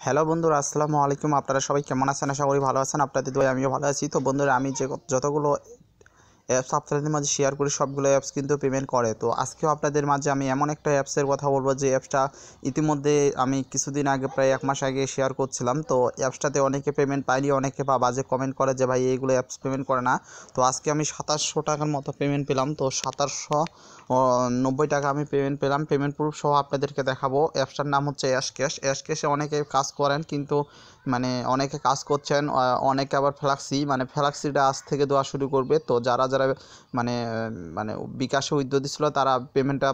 Hello বন্ধুরা, আসসালামু আলাইকুম। আপনারা সবাই কেমন আছেন? আশা করি ভালো আছেন। আপনাদের দোয়া আমিও ভালো আছি। তো বন্ধুরা, আমি যে যতগুলো অ্যাপস আপনাদের মাঝে শেয়ার করি, সবগুলো অ্যাপস কিন্তু পেমেন্ট করে। তো আজকেও আপনাদের মাঝে আমি এমন একটা অ্যাপসের কথা বলব, যে অ্যাপসটা ইতিমধ্যে আমি কিছুদিন আগে, প্রায় এক মাস আগে শেয়ার করছিলাম। তো অ্যাপসটাতে অনেকে পেমেন্ট পায়নি, অনেকে বা বাজে কমেন্ট করে যে, ভাই, এইগুলো অ্যাপস পেমেন্ট করে না। তো আজকে আমি সাতাশশো টাকার মতো পেমেন্ট পেলাম। তো সাতাশশো নব্বই টাকা আমি পেমেন্ট পেলাম। পেমেন্ট প্রুফ সহ আপনাদেরকে দেখাবো। অ্যাপসটার নাম হচ্ছে অ্যাশ ক্যাশ অ্যাশ ক্যাশে অনেকে কাজ করেন কিন্তু মানে অনেকে কাজ করছেন অনেকে আবার ফ্লাক্সি মানে ফ্লাক্সিটা আজ থেকে দেওয়া শুরু করবে। তো যারা যারা মানে মানে বিকাশে উদ্যোগ দিচ্ছিল তারা পেমেন্টটা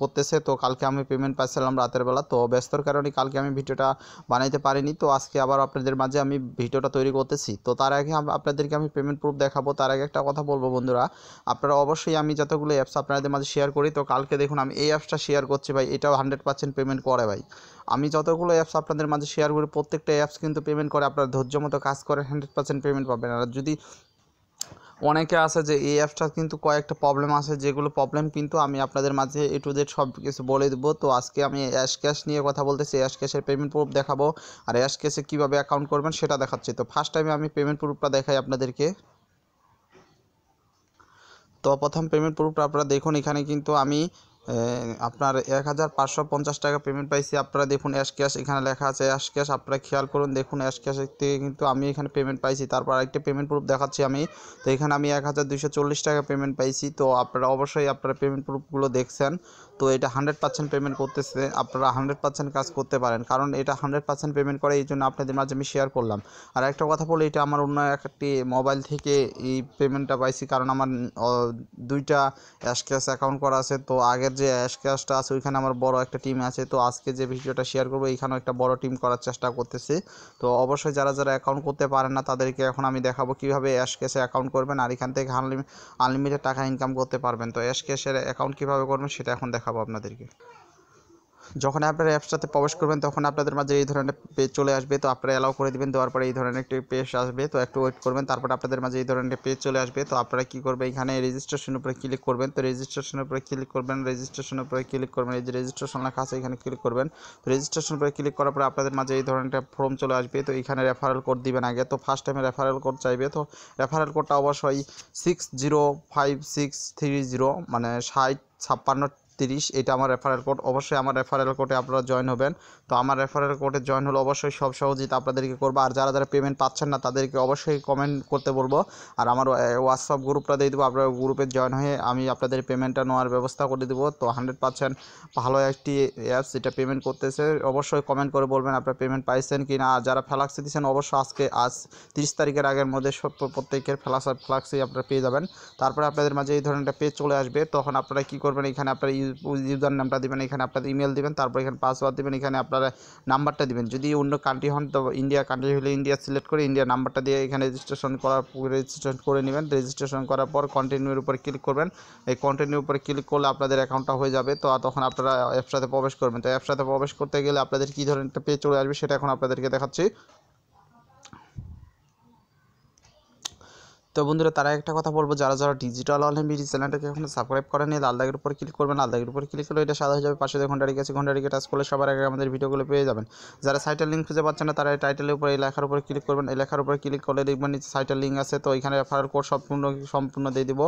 করতেছে। তো কালকে আমি পেমেন্ট পাইছিলাম রাতের বেলা। তো ব্যস্তর কারণে কালকে আমি ভিডিওটা বানাইতে পারিনি। তো আজকে আবার আপনাদের মাঝে আমি ভিডিওটা তৈরি করতেছি। তো তার আগে আপনাদেরকে আমি পেমেন্ট প্রুফ দেখাবো। তার আগে একটা কথা বলব বন্ধুরা। আপনারা অবশ্যই আমি যতগুলো অ্যাপস আপনাদের মাঝে শেয়ার করি। তো কালকে দেখুন, আমি এই অ্যাপসটা শেয়ার করছি ভাই, এটাও হান্ড্রেড পার্সেন্ট পেমেন্ট করে ভাই। আমি যতগুলো অ্যাপস আপনাদের মাঝে শেয়ার করি, প্রত্যেকটা অ্যাপস কিন্তু পেমেন্ট করে, আপনার ধৈর্য মতো কাজ করে হান্ড্রেড পার্সেন্ট পেমেন্ট পাবেন। আর যদি অনেকে আছে যে এই অ্যাপসটা কিন্তু কয়েকটা প্রবলেম আছে, যেগুলো প্রবলেম কিন্তু আমি আপনাদের মাঝে এ টু জেড সব কিছু বলে দেবো। তো আজকে আমি অ্যাশ ক্যাশ নিয়ে কথা বলতেছি অ্যাশ ক্যাশের পেমেন্ট প্রুফ দেখাবো। আর অ্যাশ ক্যাশে কীভাবে অ্যাকাউন্ট করবেন সেটা দেখাচ্ছি। তো ফার্স্ট টাইমে আমি পেমেন্ট প্রুফটা দেখাই আপনাদেরকে। তো প্রথম পেমেন্ট প্রুফটা আপনারা দেখুন এখানে কিন্তু আমি আপনার এক হাজার পাঁচশো পঞ্চাশ টাকা পেমেন্ট পাইছি। আপনারা দেখুন অ্যাশ ক্যাশ এখানে লেখা আছে অ্যাশ ক্যাশ আপনারা খেয়াল করুন, দেখুন অ্যাশ ক্যাশ থেকে কিন্তু আমি এখানে পেমেন্ট পাইছি। তারপর আরেকটা পেমেন্ট প্রুফ দেখাচ্ছি আমি। তো এখানে আমি এক হাজার দুইশো চল্লিশ টাকা পেমেন্ট পাইছি। তো আপনারা অবশ্যই আপনারা পেমেন্ট প্রুফগুলো দেখছেন। তো এটা হান্ড্রেড পার্সেন্ট পেমেন্ট করতেছে। আপনারা হান্ড্রেড পার্সেন্ট কাজ করতে পারেন। কারণ এটা হান্ড্রেড পার্সেন্ট পেমেন্ট করে এই জন্য আপনাদের মাঝে আমি শেয়ার করলাম। আর একটা কথা বলি, এটা আমার অন্য একটি মোবাইল থেকে এই পেমেন্টটা পাইছি। কারণ আমার দুইটা অ্যাশ ক্যাশ অ্যাকাউন্ট করা আছে। তো আগের যে অ্যাশ ক্যাশটা আছে, ওইখানে আমার বড় একটা টিম আছে, তো আজকে যে ভিডিওটা শেয়ার করব, এইখানেও একটা বড় টিম করার চেষ্টা করতেছি। তো অবশ্যই যারা যারা অ্যাকাউন্ট করতে পারেন না, তাদেরকে এখন আমি দেখাবো কীভাবে অ্যাশ ক্যাশে অ্যাকাউন্ট করবেন আর এখান থেকে আনলিমিটেড টাকা ইনকাম করতে পারবেন। তো অ্যাশ ক্যাশের অ্যাকাউন্ট কীভাবে করবেন, সেটা এখন দেখাবো আপনাদেরকে। যখন আপনারা অ্যাপসটাতে প্রবেশ করবেন, তখন আপনাদের মাঝে এই ধরনের পেজ চলে আসবে। তো আপনারা অ্যালাউ করে দিবেন, দেওয়ার পরে এই ধরনের একটি পেজ আসবে। তো একটু ওয়েট করবেন, তারপর আপনাদের মাঝে এই ধরনের পেজ চলে আসবে। তো আপনারা কী করবেন এখানে রেজিস্ট্রেশন উপরে ক্লিক করবেন। তো রেজিস্ট্রেশনের উপরে ক্লিক করবেন রেজিস্ট্রেশনের উপরে ক্লিক করবেন। এই যে রেজিস্ট্রেশন লেখা আছে, এখানে ক্লিক করবেন। তো রেজিস্ট্রেশন উপরে ক্লিক করার পরে আপনাদের মাঝে এই ধরনের ফর্ম চলে আসবে। তো এখানে রেফারেল কোড দিবেন আগে। তো ফার্স্ট টাইমে রেফারেল কোড চাইবে। তো রেফারেল কোডটা অবশ্যই six zero five six three zero মানে ষাট ছাপ্পান্ন তিরিশ, এটা আমার রেফারেল কোড অবশ্যই আমার রেফারেল কোডে আপনারা জয়েন হবেন। তো আমার রেফারেল কোডে জয়েন হলে অবশ্যই সব সহযোগিতা আপনাদেরকে করব। আর যারা যারা পেমেন্ট পাচ্ছেন না, তাদেরকে অবশ্যই কমেন্ট করতে বলব। আর আমার হোয়াটসঅ্যাপ গ্রুপটা দিয়ে দেবো। আপনারা গ্রুপে জয়েন হয়ে আমি আপনাদের পেমেন্টটা নেওয়ার ব্যবস্থা করে দেবো। তো হান্ড্রেড পার্সেন্ট ভালো একটি অ্যাপস এটা পেমেন্ট করতেছে। অবশ্যই কমেন্ট করে বলবেন আপনারা পেমেন্ট পাইছেন কি না আর যারা ফ্লাক্সি দিচ্ছেন অবশ্যই আজকে, আজ তিরিশ তারিখের আগের মধ্যে সব প্রত্যেকের ফ্লাক্স ফ্লাক্সি আপনারা পেয়ে যাবেন। তারপরে আপনাদের মাঝে এই ধরনের একটা পেজ চলে আসবে। তখন আপনারা কী করবেন? এখানে আপনারা ইউজার নামটা দেবেন, এখানে আপনাদের ইমেল দেবেন, তারপর এখানে পাসওয়ার্ড দেবেন, এখানে আপনারা নাম্বারটা দেবেন। যদি অন্য কান্ট্রি হন, তো ইন্ডিয়া কান্ট্রি হলে ইন্ডিয়া সিলেক্ট করে ইন্ডিয়া নাম্বারটা দিয়ে এখানে রেজিস্ট্রেশন করার রেজিস্ট্রেশন করে নেবেন। রেজিস্ট্রেশন করার পর কন্টিনিউর উপরে ক্লিক করবেন। এই কন্টিনিউর উপরে ক্লিক করলে আপনাদের অ্যাকাউন্টটা হয়ে যাবে। তো তখন আপনারা অ্যাপসাতে প্রবেশ করবেন। তো অ্যাপসাতে প্রবেশ করতে গেলে আপনাদের কী ধরনের একটা পেজ চলে আসবে, সেটা এখন আপনাদেরকে দেখাচ্ছি। তো বন্ধুরা, তারা একটা কথা বলব। যারা যারা ডিজিটাল বিডি চ্যানেলটাকে এখন সাবস্ক্রাইব করে নিয়ে লাল দাগের উপর ক্লিক করবেন। লাল দাগের উপর ক্লিক করলে এটা সাদা হয়ে যাবে, পাশে ঘন্টাটিকে আছে ঘন্টাটিকে টাচ করলে সবার আগে আমাদের ভিডিওগুলো পেয়ে যাবেন। যারা সাইটের লিঙ্ক খুঁজে পাচ্ছেন না, তারা এই টাইটেলের উপর, এই লেখার উপর ক্লিক করবেন। এই লেখার উপর ক্লিক করলে দেখবেন নিচে সাইটের লিঙ্ক আছে। তো এখানে রেফারেল কোড সম্পূর্ণ সম্পূর্ণ দিয়ে দিব।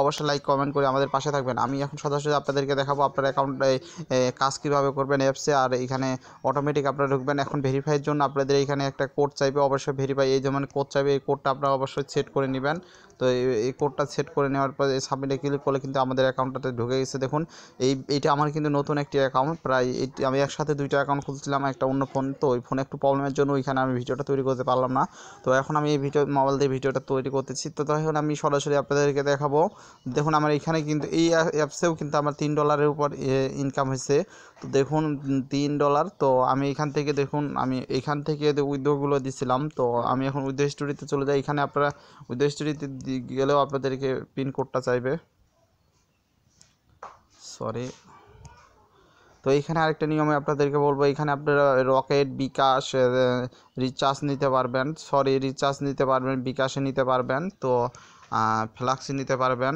অবশ্যই লাইক কমেন্ট করে আমাদের পাশে থাকবেন। আমি এখন সরাসরি আপনাদেরকে দেখাবো আপনার অ্যাকাউন্টে কাজ কীভাবে করবেন অ্যাপসে আর এখানে অটোমেটিক আপনারা ঢুকবেন। এখন ভেরিফাইয়ের জন্য আপনাদের এখানে একটা কোড চাইবে। অবশ্যই ভেরিফাই এই যেমন কোড চাইবে, এই কোডটা আপনারা অবশ্যই সেট করে নেবেন। তো এই কোডটা সেট করে নেওয়ার পর সাবমিটে ক্লিক করলে কিন্তু আমাদের অ্যাকাউন্টটাতে ঢুকে গেছে। দেখুন, এই, এইটা আমার কিন্তু নতুন একটি অ্যাকাউন্ট প্রায় এটি আমি একসাথে দুইটা অ্যাকাউন্ট খুলছিলাম, একটা অন্য ফোন তো ওই ফোনে একটু প্রবলেমের জন্য ওইখানে আমি ভিডিওটা তৈরি করতে পারলাম না। তো এখন আমি এই ভিডিও মোবাইল দিয়ে ভিডিওটা তৈরি করতেছি। তো তখন আমি সরাসরি আপনাদেরকে দেখাবো। দেখুন, আমার এখানে কিন্তু এই অ্যাপসেও কিন্তু আমার তিন ডলারের উপর ইনকাম হয়েছে। তো দেখুন, তিন ডলার তো আমি এখান থেকে দেখুন, আমি এখান থেকে উইথড্রগুলো দিছিলাম, তো আমি এখন উইথড্র স্টোরিতে চলে যাই। এখানে আপনারা উইথড্র স্টোরিতে গেলেও আপনাদেরকে পিন কোডটা চাইবে। সরি তো এইখানে আরেকটা নিয়মে আপনাদেরকে বলব, এখানে আপনারা রকেট বিকাশ রিচার্জ নিতে পারবেন। সরি রিচার্জ নিতে পারবেন, বিকাশে নিতে পারবেন, তো ফ্লাক্সি নিতে পারবেন।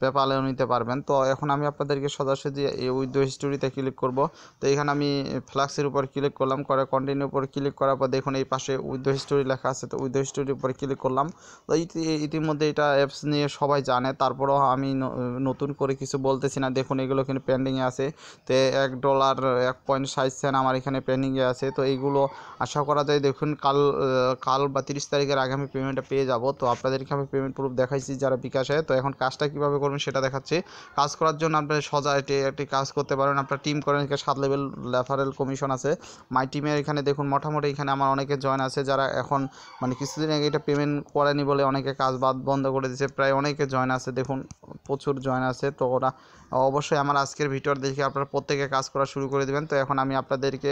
পেপালেও নিতে পারবেন। তো এখন আমি আপনাদেরকে সরাসরি এই উইথড্র হিস্টোরিতে ক্লিক করব। তো এখানে আমি ফ্লাক্সের উপর ক্লিক করলাম, করে কন্টিনিউ উপর ক্লিক করার পর দেখুন এই পাশে উইথড্র হিস্টোরি লেখা আছে। তো উইথড্র হিস্টোরির উপর ক্লিক করলাম। তো ইতি- ইতিমধ্যে এটা অ্যাপস নিয়ে সবাই জানে। তারপরেও আমি নতুন করে কিছু বলতেছি না। দেখুন এগুলো কিন্তু পেন্ডিংয়ে আছে। তো এক ডলার এক পয়েন্ট সেন্ট আমার এখানে পেন্ডিংয়ে আছে। তো এইগুলো আশা করা যায় দেখুন কাল কাল বা তিরিশ তারিখের আগে আমি পেমেন্টটা পেয়ে যাব। তো আপনাদেরকে আমি পেমেন্ট প্রুফ দেখাইছি যারা বিকাশে। তো এখন কাজটা কীভাবে করবেন সেটা দেখাচ্ছি। কাজ করার জন্য আপনার সজা এটি একটি কাজ করতে পারেন। আপনার টিম করেন এখানে সাত লেভেল রেফারেল কমিশন আছে। মাই টিমের এখানে দেখুন, মোটামুটি এখানে আমার অনেকে জয়েন আছে যারা এখন মানে কিছুদিন আগে এটা পেমেন্ট করেনি বলে অনেকে কাজ বাদ বন্ধ করে দিয়েছে। প্রায় অনেকে জয়েন আছে, দেখুন, প্রচুর জয়েন আছে। তো ওরা অবশ্যই আমার আজকের ভিডিওর দেখে আপনারা প্রত্যেকে কাজ করা শুরু করে দেবেন। তো এখন আমি আপনাদেরকে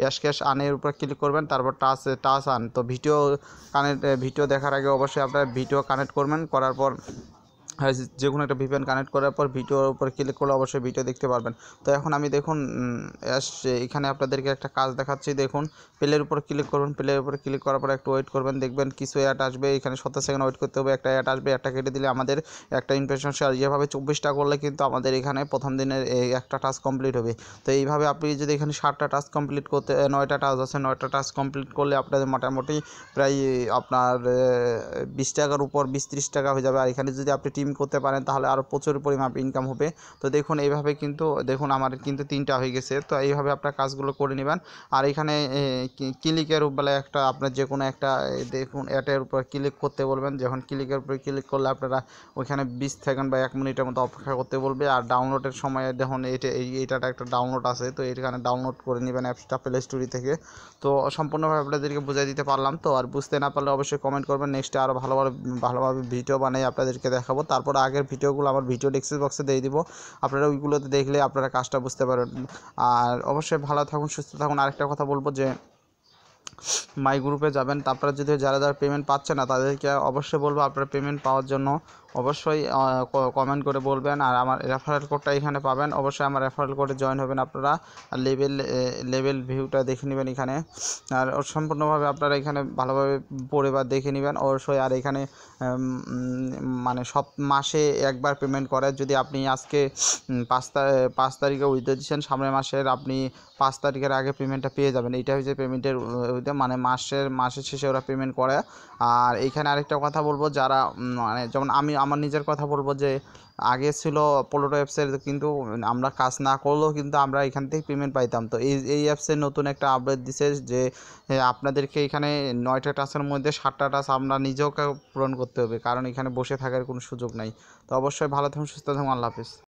অ্যাশ ক্যাশ আনের উপর ক্লিক করবেন, তারপর টাচ টাচ আন তো ভিডিও কানেক্ট ভিডিও দেখার আগে অবশ্যই আপনারা ভিডিও কানেক্ট করবেন। করার পর যে কোনো একটা ভিপিএন কানেক্ট করার পর ভিডিওর উপর ক্লিক করলে অবশ্যই ভিডিও দেখতে পারবেন। তো এখন আমি দেখুন এখানে আপনাদেরকে একটা কাজ দেখাচ্ছি। দেখুন প্লের উপর ক্লিক করবেন প্লের উপর ক্লিক করার পর একটু ওয়েট করবেন। দেখবেন কিছু অ্যাড আসবে। এখানে সত্তর সেকেন্ড ওয়েট করতে হবে। একটা অ্যাড আসবে, একটা কেটে দিলে আমাদের একটা ইমপ্রেশন শেয়ার যেভাবে চব্বিশটা করলে কিন্তু আমাদের এখানে প্রথম দিনের একটা টাস্ক কমপ্লিট হবে। তো এইভাবে আপনি যদি এখানে ষাটটা টাস্ক কমপ্লিট করতে, নয়টা টাস্ক আছে, নয়টা টাস্ক কমপ্লিট করলে আপনাদের মোটামুটি প্রায় আপনার বিশ টাকার উপর বিশ ত্রিশ টাকা হয়ে যাবে। আর এখানে যদি আপনি টিম করতে পারেন, তাহলে আরও প্রচুর পরিমাণ ইনকাম হবে। তো দেখুন, এইভাবে কিন্তু, দেখুন আমার কিন্তু তিনটা হয়ে গেছে। তো এইভাবে আপনার কাজগুলো করে নেবেন। আর এখানে ক্লিকের উপরে একটা আপনার যে কোনো একটা দেখুন অ্যাটের উপর ক্লিক করতে বলবেন। যখন ক্লিকের উপরে ক্লিক করলে আপনারা ওইখানে বিশ সেকেন্ড বা এক মিনিটের মতো অপেক্ষা করতে বলবে। আর ডাউনলোডের সময় দেখুন এটা এই এটাটা একটা ডাউনলোড আছে। তো এখানে ডাউনলোড করে নেবেন অ্যাপসটা প্লে স্টোরি থেকে। তো সম্পূর্ণভাবে আপনাদেরকে বুঝাই দিতে পারলাম। তো আর বুঝতে না পারলে অবশ্যই কমেন্ট করবেন। নেক্সটে আরও ভালোভাবে ভালোভাবে ভিডিও বানিয়ে আপনাদেরকে দেখাবো। তারপর আগের ভিডিওগুলো আমার ভিডিও ডেসক্রিপশন বক্সে দিয়ে দিব। আপনারা ওইগুলোতে দেখলে আপনারা কাজটা বুঝতে পারেন আর অবশ্যই ভালো থাকুন, সুস্থ থাকুন। আরেকটা কথা বলব যে মাই গ্রুপে যাবেন। তারপরে যদি যারা যারা পেমেন্ট পাচ্ছে না, তাদেরকে অবশ্যই বলব আপনারা পেমেন্ট পাওয়ার জন্য অবশ্যই কমেন্ট করে বলবেন। আর আমার রেফারেল কোডটা এখানে পাবেন। অবশ্যই আমার রেফারেল কোডে জয়েন হবেন আপনারা। আর লেভেল লেভেল ভিউটা দেখে নেবেন এখানে। আর সম্পূর্ণভাবে আপনারা এখানে ভালোভাবে পড়ে বা দেখে নেবেন। অবশ্যই, আর এখানে মানে সব মাসে একবার পেমেন্ট করে। যদি আপনি আজকে পাঁচ পাঁচ তারিখে উইথ দিচ্ছেন সামনের মাসের আপনি পাঁচ তারিখের আগে পেমেন্টটা পেয়ে যাবেন। এইটা হচ্ছে পেমেন্টের মানে মাসের মাসের শেষে ওরা পেমেন্ট করে। আর এখানে আরেকটা কথা বলব, যারা মানে যেমন আমি আমার নিজের কথা বলব যে, আগে ছিল পোলোটো অ্যাপসের কিন্তু আমরা কাজ না করলেও কিন্তু আমরা এখান থেকে পেমেন্ট পাইতাম। তো এই এই অ্যাপসে নতুন একটা আপডেট দিছে যে আপনাদেরকে এখানে নয়টা টাসের মধ্যে সাতটা টাস আমরা নিজেও পূরণ করতে হবে, কারণ এখানে বসে থাকার কোনো সুযোগ নাই। তো অবশ্যই ভালো থাকুন, সুস্থ থাকুন, আল্লাহ হাফিজ।